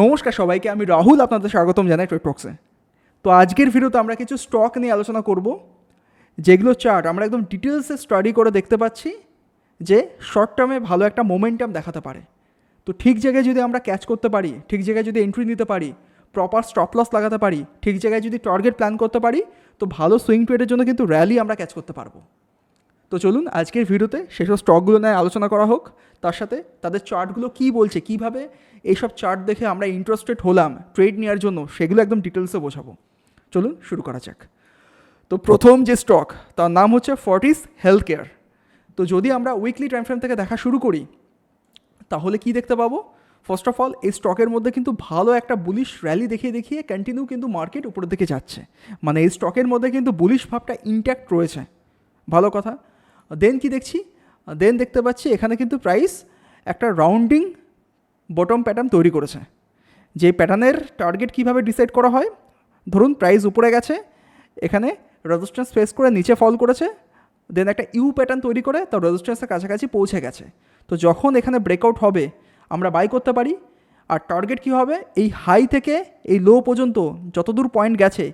নমস্কার সবাইকে, আমি রাহুল, আপনাদের স্বাগতম জানাই ট্রেড টক্সে তো আজকের ভিডিওতে আমরা কিছু স্টক নিয়ে আলোচনা করব, যেগুলো চার্ট আমরা একদম ডিটেলসে স্টাডি করে দেখতে পাচ্ছি যে শর্ট টার্মে ভালো একটা মোমেন্টাম দেখাতে পারে। তো ঠিক জায়গায় যদি আমরা ক্যাচ করতে পারি, ঠিক জায়গায় যদি এন্ট্রি নিতে পারি প্রপার স্টপ লস লাগাতে পারি, ঠিক জায়গায় যদি টার্গেট প্ল্যান করতে পারি, তো ভালো সুইং ট্রেডের জন্য কিন্তু র্যালি আমরা ক্যাচ করতে পারব। তো চলুন আজকের ভিডিওতে সেসব স্টকগুলো নিয়ে আলোচনা করা হোক। তার সাথে তাদের চার্টগুলো কী বলছে, কীভাবে এইসব চার্ট দেখে আমরা ইন্টারেস্টেড হলাম ট্রেড নেওয়ার জন্য, সেগুলো একদম ডিটেলসে বোঝাবো। চলুন শুরু করা যাক। তো প্রথম যে স্টক তার নাম হচ্ছে ফর্টিস হেলথ কেয়ার তো যদি আমরা উইকলি টাইম ফ্রেম থেকে দেখা শুরু করি, তাহলে কি দেখতে পাবো? ফার্স্ট অফ অল এই স্টকের মধ্যে কিন্তু ভালো একটা বুলিশ র্যালি দেখিয়ে দেখিয়ে কন্টিনিউ কিন্তু মার্কেট উপরের দিকে যাচ্ছে। মানে এই স্টকের মধ্যে কিন্তু বুলিশ ভাবটা ইনট্যাক্ট রয়েছে। ভালো কথা। দেন কি দেখছি? দেন দেখতে পাচ্ছি এখানে কিন্তু প্রাইস একটা রাউন্ডিং বটম প্যাটার্ন তৈরি করেছে। যে প্যাটার্নের টার্গেট কীভাবে ডিসাইড করা হয়? ধরুন প্রাইস উপরে গেছে, এখানে রেজিস্ট্যান্স ফেস করে নিচে ফল করেছে দেন একটা ইউ প্যাটার্ন তৈরি করে, তার রেজিস্ট্যান্সের কাছাকাছি পৌঁছে গেছে। তো যখন এখানে ব্রেকআউট হবে, আমরা বাই করতে পারি, আর টার্গেট কী হবে? এই হাই থেকে এই লো পর্যন্ত যতদূর পয়েন্ট গেছে,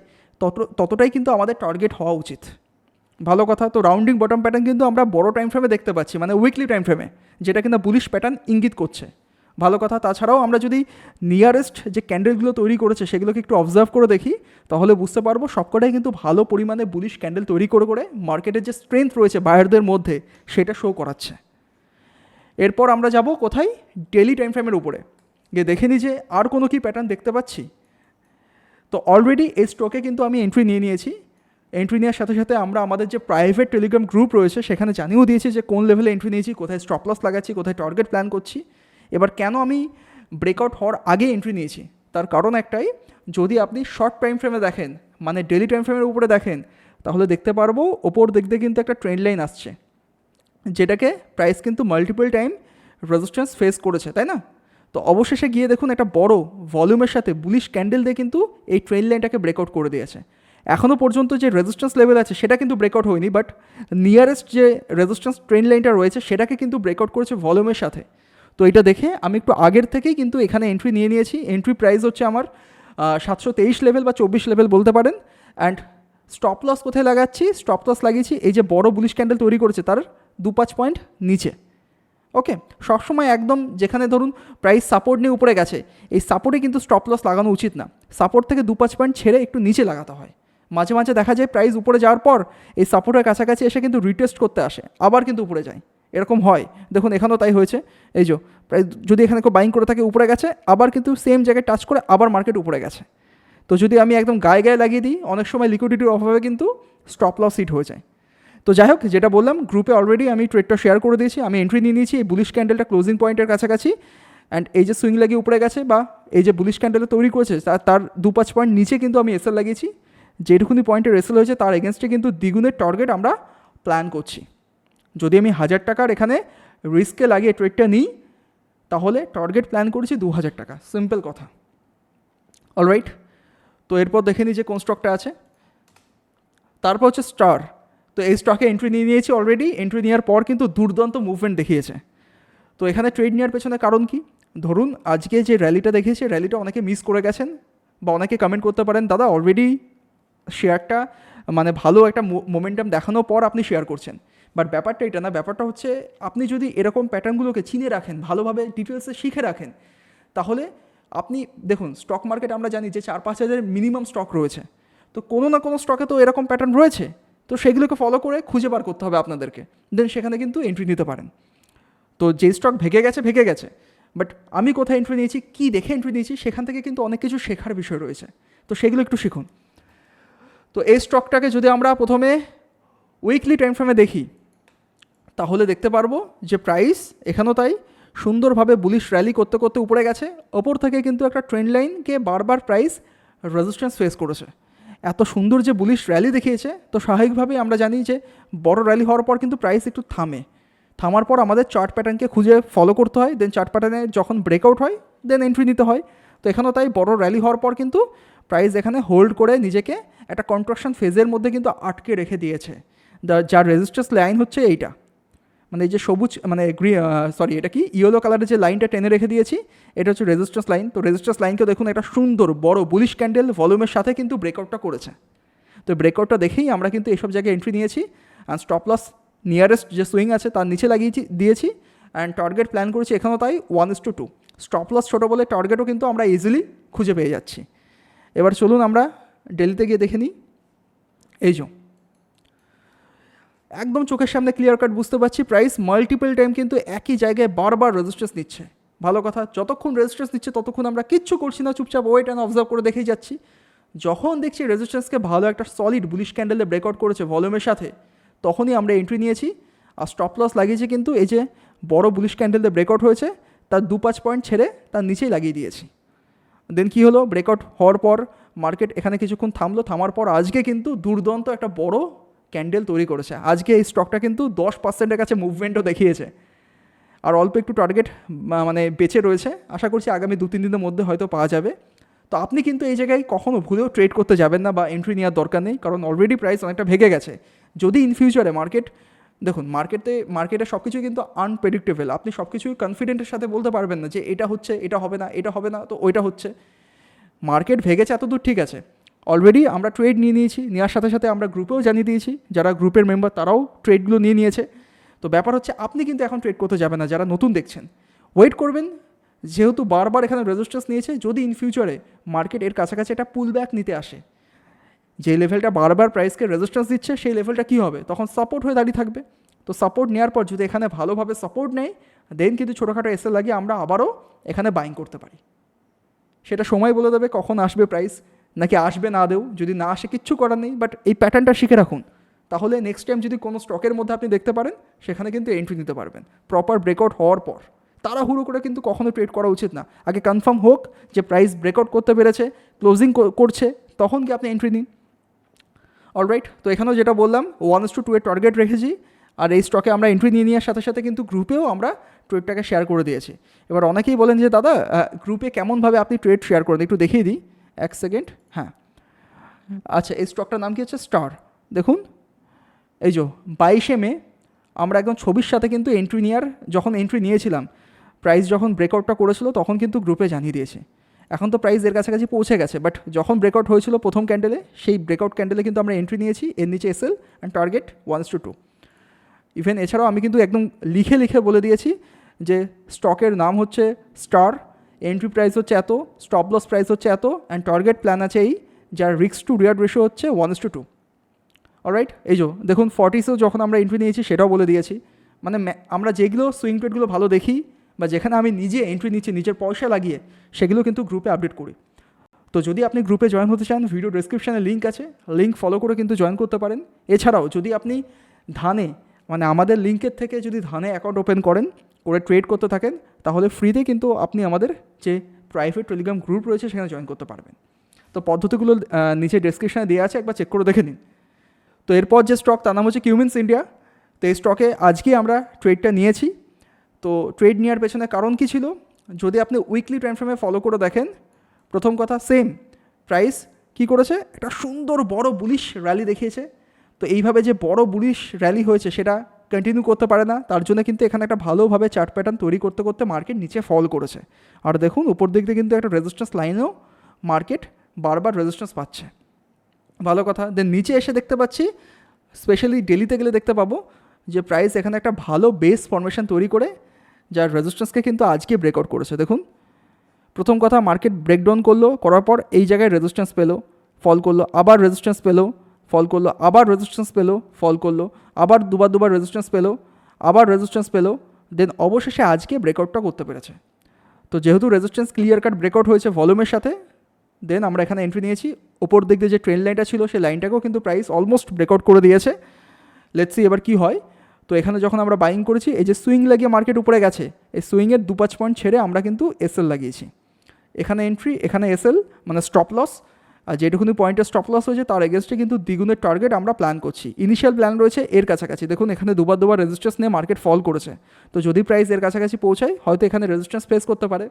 তত, ততটাই কিন্তু আমাদের টার্গেট হওয়া উচিত। ভালো কথা, তো রাউন্ডিং বটম প্যাটার্ন কিন্তু আমরা বড় টাইম ফ্রেমে দেখতে পাচ্ছি মানে উইকলি টাইম ফ্রেমে যেটা কিন্তু বুলিশ প্যাটার্ন ইঙ্গিত করছে। ভালো কথা, তাছাড়াও আমরা যদি নিয়ারেস্ট যে ক্যান্ডেলগুলো তৈরি করেছে, সেগুলোকে একটু অবজার্ভ করে দেখি, তাহলে বুঝতে পারব সবকটাই কিন্তু ভালো পরিমাণে বুলিশ ক্যান্ডেল তৈরি করে করে মার্কেটের যে স্ট্রেংথ রয়েছে বায়ারদের মধ্যে, সেটা শো করাচ্ছে। এরপর আমরা যাব কোথায়? ডেলি টাইম ফ্রেমের উপরে। গিয়ে দেখে নিই যে আর কোনো কি প্যাটার্ন দেখতে পাচ্ছি। তো অলরেডি এই স্টকে কিন্তু আমি এন্ট্রি নিয়ে নিয়েছি। এন্ট্রি নেওয়ার সাথে সাথে আমরা আমাদের যে প্রাইভেট টেলিগ্রাম গ্রুপ রয়েছে, সেখানে জানিয়েও দিয়েছি যে কোন লেভেলে এন্ট্রি নিয়েছি, কোথায় স্টপ লস লাগাচ্ছি, কোথায় টার্গেট প্ল্যান করছি। এবার কেন আমি ব্রেকআউট হওয়ার আগে এন্ট্রি নিয়েছি? তার কারণ একটাই, যদি আপনি শর্ট টাইম ফ্রেমে দেখেন মানে ডেলি টাইম ফ্রেমের উপরে দেখেন, তাহলে দেখতে পারব ওপর দেখতে কিন্তু একটা ট্রেন্ড লাইন আসছে। যেটাকে প্রাইস কিন্তু মাল্টিপল টাইম রেজিস্ট্যান্স ফেস করেছে, তাই না? তো অবশেষে গিয়ে দেখুন একটা বড় ভলিউমের সাথে বুলিশ ক্যান্ডেল দিয়ে কিন্তু এই ট্রেন লাইনটাকে ব্রেকআউট করে দিয়েছে। এখনও পর্যন্ত যে রেজিস্ট্যান্স লেভেল আছে, সেটা কিন্তু ব্রেকআউট হয়নি বাট নিয়ারেস্ট যে রেজিস্ট্যান্স ট্রেন লাইনটা রয়েছে, সেটাকে কিন্তু ব্রেকআউট করেছে ভলিউমের সাথে। তো এটা দেখে আমি একটু আগের থেকেই কিন্তু এখানে এন্ট্রি নিয়ে নিয়েছি। এন্ট্রি প্রাইস হচ্ছে আমার সাতশো তেইশ লেভেল বা চব্বিশ লেভেল বলতে পারেন। অ্যান্ড স্টপ লস কোথায় লাগাচ্ছি? স্টপ লস লাগিয়েছি, এই যে বড় বুলিশ ক্যান্ডেল তৈরি করেছে, তার দু পাঁচ পয়েন্ট নিচে। ওকে সবসময় একদম যেখানে ধরুন প্রাইস সাপোর্ট নিয়ে উপরে গেছে, এই সাপোর্টে কিন্তু স্টপ লস লাগানো উচিত না। সাপোর্ট থেকে দু পাঁচ পয়েন্ট ছেড়ে একটু নিচে লাগাতে হয়। মাঝে মাঝে দেখা যায় প্রাইস উপরে যাওয়ার পর এই সাপোর্টের কাছাকাছি এসে কিন্তু রিটেস্ট করতে আসে, আবার কিন্তু উপরে যায়। এরকম হয়। দেখুন, এখানেও তাই হয়েছে। এই যে প্রাইস যদি এখানে কেউ বাইং করে থাকে, উপরে গেছে, আবার কিন্তু সেম জায়গায় টাচ করে আবার মার্কেট উপরে গেছে। তো যদি আমি একদম গায়ে গায়ে লাগিয়ে দিই, অনেক সময় লিকুইডিটির অভাবে কিন্তু স্টপ লস হিট হয়ে যায়। তো যাই হোক, যেটা বললাম গ্রুপে অলরেডি আমি ট্রেডটা শেয়ার করে দিয়েছি, আমি এন্ট্রি নিয়ে নিয়েছি, এই বুলিশ ক্যান্ডেলটা ক্লোজিং পয়েন্টের কাছাকাছি। অ্যান্ড এই যে সুইং লাগিয়ে উপরে গেছে বা এই যে বুলিশ ক্যান্ডেলটা তৈরি করেছে তার তার দু পাঁচ পয়েন্ট নিচে কিন্তু আমি এসএল লাগিয়েছি। যেটুকুনি পয়েন্টে রেসেল হয়েছে, তার এগেনস্টে কিন্তু দ্বিগুণের টার্গেট আমরা প্ল্যান করছি। যদি আমি হাজার টাকার এখানে রিস্কে লাগিয়ে ট্রেডটা নিই, তাহলে টার্গেট প্ল্যান করেছি দু হাজার টাকা। সিম্পল কথা। অলরাইট তো এরপর দেখে নিই যে কোন স্টকটা আছে। তারপর হচ্ছে স্টার তো এই স্টকে এন্ট্রি নিয়ে নিয়েছি অলরেডি এন্ট্রি নেওয়ার পর কিন্তু দুর্দান্ত মুভমেন্ট দেখিয়েছে। তো এখানে ট্রেড নেওয়ার পেছনে কারণ কি? ধরুন, আজকে যে র্যালিটা দেখিয়েছে র্যালিটা অনেকে মিস করে গেছেন বা অনেকে কমেন্ট করতে পারেন, দাদা অলরেডি শেয়ারটা মানে ভালো একটা মোমেন্টাম দেখানোর পর আপনি শেয়ার করছেন। বাট ব্যাপারটা এটা না, ব্যাপারটা হচ্ছে আপনি যদি এরকম প্যাটার্নগুলোকে চিনে রাখেন, ভালোভাবে ডিটেলসে শিখে রাখেন, তাহলে আপনি, দেখুন স্টক মার্কেট আমরা জানি যে চার পাঁচ হাজার মিনিমাম স্টক রয়েছে। তো কোনো না কোনো স্টকে তো এরকম প্যাটার্ন রয়েছে। তো সেগুলোকে ফলো করে খুঁজে বার করতে হবে আপনাদেরকে। দেন সেখানে কিন্তু এন্ট্রি নিতে পারেন। তো যে স্টক ভেঙে গেছে ভেঙে গেছে। বাট আমি কোথায় এন্ট্রি নিয়েছি, কী দেখে এন্ট্রি নিয়েছি, সেখান থেকে কিন্তু অনেক কিছু শেখার বিষয় রয়েছে। তো সেগুলো একটু শিখুন। তো এই স্টকটাকে যদি আমরা প্রথমে উইকলি টাইম ফ্রেমে দেখি, তাহলে দেখতে পারব যে প্রাইস এখানেও তাই সুন্দরভাবে বুলিশ র্যালি করতে করতে উপরে গেছে। ওপর থেকে কিন্তু একটা ট্রেন্ড লাইনকে বারবার প্রাইস রেজিস্ট্যান্স ফেস করেছে। এত সুন্দর যে বুলিশ র্যালি দেখিয়েছে, তো স্বাভাবিকভাবেই আমরা জানি যে বড় র্যালি হওয়ার পর কিন্তু প্রাইস একটু থামে। থামার পর আমাদের চার্ট প্যাটার্নকে খুঁজে ফলো করতে হয় দেন চার্ট প্যাটার্নে যখন ব্রেকআউট হয় দেন এন্ট্রি নিতে হয়। তো এখানেও তাই বড় র্যালি হওয়ার পর কিন্তু প্রাইস এখানে হোল্ড করে নিজেকে একটা কন্ট্রাকশন ফেজের মধ্যে কিন্তু আটকে রেখে দিয়েছে। যার রেজিস্ট্যান্স লাইন হচ্ছে এইটা। মানে এই যে সবুজ মানে গ্রি সরি এটা কি? ইয়েলো কালারের যে লাইনটা টেনে রেখে দিয়েছি, এটা হচ্ছে রেজিস্ট্যান্স লাইন তো রেজিস্ট্যান্স লাইনকে দেখুন একটা সুন্দর, বড় বুলিশ ক্যান্ডেল ভলিউমের সাথে কিন্তু ব্রেকআউটটা করেছে। তো ব্রেকআউটটা দেখেই আমরা কিন্তু এইসব জায়গায় এন্ট্রি নিয়েছি অ্যান্ড স্টপ লস নিয়ারেস্ট যে সুইং আছে তার নিচে লাগিয়েছি, দিয়েছি অ্যান্ড টার্গেট প্ল্যান করেছি এখানেও তাই one is to two stop loss ছোটো বলে টার্গেটও কিন্তু আমরা ইজিলি খুঁজে পেয়ে যাচ্ছি। এবার চলুন আমরা ডেলিতে গিয়ে দেখে নিই। এই যে, একদম চোখের সামনে ক্লিয়ার কাট বুঝতে পারছি প্রাইস মাল্টিপল টাইম কিন্তু একই জায়গায় বারবার রেজিস্ট্রেন্স নিচ্ছে। ভালো কথা, যতক্ষণ রেজিস্ট্রেন্স নিচ্ছে, ততক্ষণ আমরা কিচ্ছু করছি না, চুপচাপ ওয়েট অ্যান্ড অবজার্ভ করে দেখেই যাচ্ছি। যখন দেখছি রেজিস্ট্রেন্সকে ভালো একটা সলিড বুলিশ ক্যান্ডেলে ব্রেকআউট করেছে ভলিউমের সাথে, তখনই আমরা এন্ট্রি নিয়েছি। আর স্টপ লস লাগিয়েছি কিন্তু এই যে বড় বুলিশ ক্যান্ডেলে ব্রেকআউট হয়েছে, তার দু পাঁচ পয়েন্ট ছেড়ে তার নিচেই লাগিয়ে দিয়েছি। দেন কী হলো? ব্রেকআউট হওয়ার পর মার্কেট এখানে কিছুক্ষণ থামলো, থামার পর আজকে কিন্তু দুর্দান্ত একটা বড় ক্যান্ডেল তৈরি করেছে। আজকে এই স্টকটা কিন্তু দশ পার্সেন্টের কাছে মুভমেন্টও দেখিয়েছে। আর অল্প একটু টার্গেট মানে বেঁচে রয়েছে। আশা করছি আগামী দু তিন দিনের মধ্যে হয়তো পাওয়া যাবে। তো আপনি কিন্তু এই জায়গায় কখনো ভুলেও ট্রেড করতে যাবেন না বা এন্ট্রি নেওয়ার দরকার নেই, কারণ অলরেডি প্রাইস অনেকটা ভেঙে গেছে। যদি ইন ফিউচারে মার্কেট দেখুন মার্কেটে মার্কেটে সব কিছুই কিন্তু আনপ্রেডিক্টেবল আপনি সব কিছুই কনফিডেন্টের সাথে বলতে পারবেন না যে এটা হচ্ছে, এটা হবে না, এটা হবে না, তো ওইটা হচ্ছে। মার্কেট ভেঙেছে এতদূর ঠিক আছে। অলরেডি আমরা ট্রেড নিয়ে নিয়েছি, নেওয়ার সাথে সাথে আমরা গ্রুপেও জানিয়ে দিয়েছি। যারা গ্রুপের মেম্বার তারাও ট্রেডগুলো নিয়ে নিয়েছে। তো ব্যাপার হচ্ছে, আপনি কিন্তু এখন ট্রেড করতে যাবেন না, যারা নতুন দেখছেন। ওয়েট করবেন, যেহেতু বারবার এখানে রেজিস্ট্রেন্স নিয়েছে, যদি ইন ফিউচারে মার্কেট এর কাছাকাছি একটা পুল ব্যাক নিতে আসে যে লেভেলটা বারবার প্রাইসকে রেজিস্ট্যান্স দিচ্ছে, সেই লেভেলটা কী হবে? তখন সাপোর্ট হয়ে দাঁড়িয়ে থাকবে। তো সাপোর্ট নেওয়ার পর যদি এখানে ভালোভাবে সাপোর্ট নেয় দেন কিন্তু ছোটোখাটো এসে লাগিয়ে আমরা আবারও এখানে বাইং করতে পারি। সেটা সময় বলে দেবে কখন আসবে প্রাইস নাকি আসবে না দেও, যদি না আসে কিচ্ছু করার নেই বাট এই প্যাটার্নটা শিখে রাখুন। তাহলে নেক্সট টাইম যদি কোনো স্টকের মধ্যে আপনি দেখতে পারেন, সেখানে কিন্তু এন্ট্রি নিতে পারবেন। প্রপার ব্রেকআউট হওয়ার পর। তাড়াহুড়ো করে কিন্তু কখনো ট্রেড করা উচিত না। আগে কনফার্ম হোক যে প্রাইস ব্রেকআউট করতে পেরেছে ক্লোজিং করছে, তখন কি আপনি এন্ট্রি নিন। অলরাইট তো এখানেও যেটা বললাম ওয়ান টু টু এর টার্গেট রেখেছি, আর এই স্টকে আমরা এন্ট্রি নিয়ে নেওয়ার সাথে সাথে কিন্তু গ্রুপেও আমরা ট্রেডটাকে শেয়ার করে দিয়েছি। এবার অনেকেই বলেন যে, দাদা গ্রুপে কেমনভাবে আপনি ট্রেড শেয়ার করেন? একটু দেখিয়ে দিই, এক সেকেন্ড হ্যাঁ। আচ্ছা এই স্টকটার নাম কি হচ্ছে? স্টার দেখুন, এই যে বাইশে মে, আমরা একদম ছবির সাথে কিন্তু এন্ট্রি নেওয়ার, যখন এন্ট্রি নিয়েছিলাম প্রাইস যখন ব্রেকআউটটা করেছিল, তখন কিন্তু গ্রুপে জানিয়ে দিয়েছে। এখন তো প্রাইস এর কাছাকাছি পৌঁছে গেছে বাট যখন ব্রেকআউট হয়েছিল প্রথম ক্যান্ডেলে সেই ব্রেকআউট ক্যান্ডেলে কিন্তু আমরা এন্ট্রি নিয়েছি, এর নিচে SL and target one to two even এছাড়াও আমি কিন্তু একদম লিখে লিখে বলে দিয়েছি যে স্টকের নাম হচ্ছে স্টার এন্ট্রি প্রাইস হচ্ছে এত স্টপ লস প্রাইস হচ্ছে এত অ্যান্ড টার্গেট প্ল্যান আছে এই, যার রিক্স টু রিয়ার্ড রেশিও হচ্ছে ওয়ান টু টু অলরাইট এই যে, দেখুন ফর্টিসেও যখন আমরা এন্ট্রি নিয়েছি, সেটাও বলে দিয়েছি। মানে আমরা যেগুলো সুইং ট্রেডগুলো ভালো দেখি বা যেখানে আমি নিজে এন্ট্রি নিচ্ছি, নিজের পয়সা লাগিয়ে, সেগুলো কিন্তু গ্রুপে আপডেট করি। তো যদি আপনি গ্রুপে জয়েন হতে চান ভিডিও ডিসক্রিপশানে লিঙ্ক আছে। লিঙ্ক ফলো করে কিন্তু জয়েন করতে পারেন। এছাড়াও যদি আপনি ধানে মানে আমাদের লিঙ্কের থেকে যদি ধানে অ্যাকাউন্ট ওপেন করেন করে ট্রেড করতে থাকেন, তাহলে ফ্রিতে কিন্তু আপনি আমাদের যে প্রাইভেট টেলিগ্রাম গ্রুপ রয়েছে, সেখানে জয়েন করতে পারবেন। তো পদ্ধতিগুলো নিচে ডেসক্রিপশানে দেওয়া আছে, একবার চেক করে দেখে নিন। তো এরপর যে স্টক তার নাম হচ্ছে কিউমিন্স ইন্ডিয়া তো এই স্টকে আজকে আমরা ট্রেডটা নিয়েছি। তো ট্রেড নেওয়ার পেছনে কারণ কী ছিল? যদি আপনি উইকলি টাইম ফ্রেমে ফলো করে দেখেন, প্রথম কথা সেম প্রাইস কি করেছে? একটা সুন্দর বড় বুলিশ র্যালি দেখিয়েছে। তো এইভাবে যে বড় বুলিশ র্যালি হয়েছে, সেটা কন্টিনিউ করতে পারে না। তার জন্য কিন্তু এখানে একটা ভালোভাবে চার্ট প্যাটার্ন তৈরি করতে করতে মার্কেট নিচে ফল করেছে। আর দেখুন, উপর দিক দিয়ে কিন্তু একটা রেজিস্ট্যান্স লাইনেও মার্কেট বারবার রেজিস্ট্যান্স পাচ্ছে। ভালো কথা। দেন নিচে এসে দেখতে পাচ্ছি স্পেশালি ডেলিতে গেলে দেখতে পাবো যে প্রাইস এখানে একটা ভালো বেস ফরমেশন তৈরি করে যার রেজিস্ট্যান্সকে কিন্তু আজকে ব্রেকআউট করেছে। দেখুন, প্রথম কথা মার্কেট ব্রেকডাউন করল, করার পর এই জায়গায় রেজিস্ট্যান্স পেল ফল করল, আবার রেজিস্ট্যান্স পেল ফল করল, আবার রেজিস্ট্যান্স পেল ফল করল, আবার দুবার দুবার রেজিস্ট্যান্স পেল, আবার রেজিস্ট্যান্স পেল দেন অবশেষে আজকে ব্রেকআউটটা করতে পেরেছে। তো যেহেতু রেজিস্ট্যান্স ক্লিয়ার কাট ব্রেকআউট হয়েছে ভলিউমের সাথে দেন আমরা এখানে এন্ট্রি নিয়েছি। ওপর দিক দিয়ে যে ট্রেন লাইনটা ছিল, সেই লাইনটাকেও কিন্তু প্রাইস অলমোস্ট ব্রেকআউট করে দিয়েছে। লেটস এবার কি হয়। তো এখানে যখন আমরা বাইং করেছি, এই যে সুইং লাগিয়ে মার্কেট উপরে গেছে, এই সুইংয়ের দু পাঁচ পয়েন্ট ছেড়ে আমরা কিন্তু এসএল লাগিয়েছি। এখানে এন্ট্রি এখানে এসএল মানে স্টপ লস আর যেটুকুনি পয়েন্টে স্টপ লস হয়েছে, তার এগেনস্টে কিন্তু দ্বিগুণের টার্গেট আমরা প্ল্যান করছি। ইনিশিয়াল প্ল্যান রয়েছে এর কাছাকাছি। দেখুন, এখানে দুবার দুবার রেজিস্ট্যান্স নিয়ে মার্কেট ফল করেছে। তো যদি প্রাইস এর কাছাকাছি পৌঁছায়, হয়তো এখানে রেজিস্ট্যান্স ফেস করতে পারে।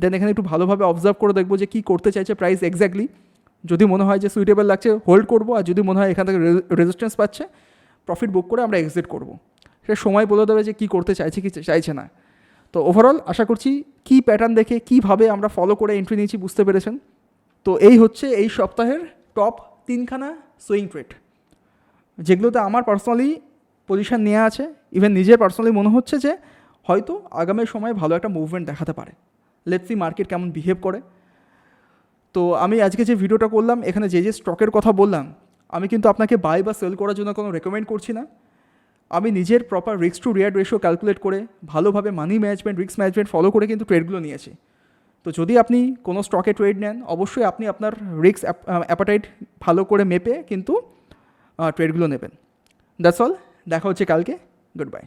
দেন এখানে একটু ভালোভাবে অবজার্ভ করে দেখব যে কী করতে চাইছে প্রাইস এক্স্যাক্টলি যদি মনে হয় যে সুইটেবল লাগছে হোল্ড করব, আর যদি মনে হয় এখান থেকে রেজিস্ট্যান্স পাচ্ছে প্রফিট বুক করে আমরা এক্সিট করব। সেটা সময় বলে দেবে যে কী করতে চাইছে, কি চাইছে না। তো ওভারঅল আশা করছি কী প্যাটার্ন দেখে কীভাবে আমরা ফলো করে এন্ট্রি নিয়েছি বুঝতে পেরেছেন। তো এই হচ্ছে এই সপ্তাহের টপ তিনখানা সুইং ট্রেড যেগুলোতে আমার পার্সোনালি পজিশন নেওয়া আছে। ইভেন নিজের পার্সোনালি মনে হচ্ছে যে হয়তো আগামী সময়ে ভালো একটা মুভমেন্ট দেখাতে পারে। লেটস সি মার্কেট কেমন বিহেভ করে। তো আমি আজকে যে ভিডিওটা করলাম, এখানে যে যে স্টকের কথা বললাম, আমি কিন্তু আপনাকে বাই বা সেল করার জন্য কোনো রেকমেন্ড করছি না। আমি নিজের প্রপার রিক্স টু রিয়ার্ড রেশিও ক্যালকুলেট করে ভালোভাবে money management risk management follow করে কিন্তু ট্রেডগুলো নিয়েছি। তো যদি আপনি কোনো স্টকে ট্রেড নেন, অবশ্যই আপনি আপনার রিক্স অ্যাপাটাইট ভালো করে মেপে কিন্তু ট্রেডগুলো নেবেন। দ্যাটস অল দেখা হচ্ছে কালকে। Good bye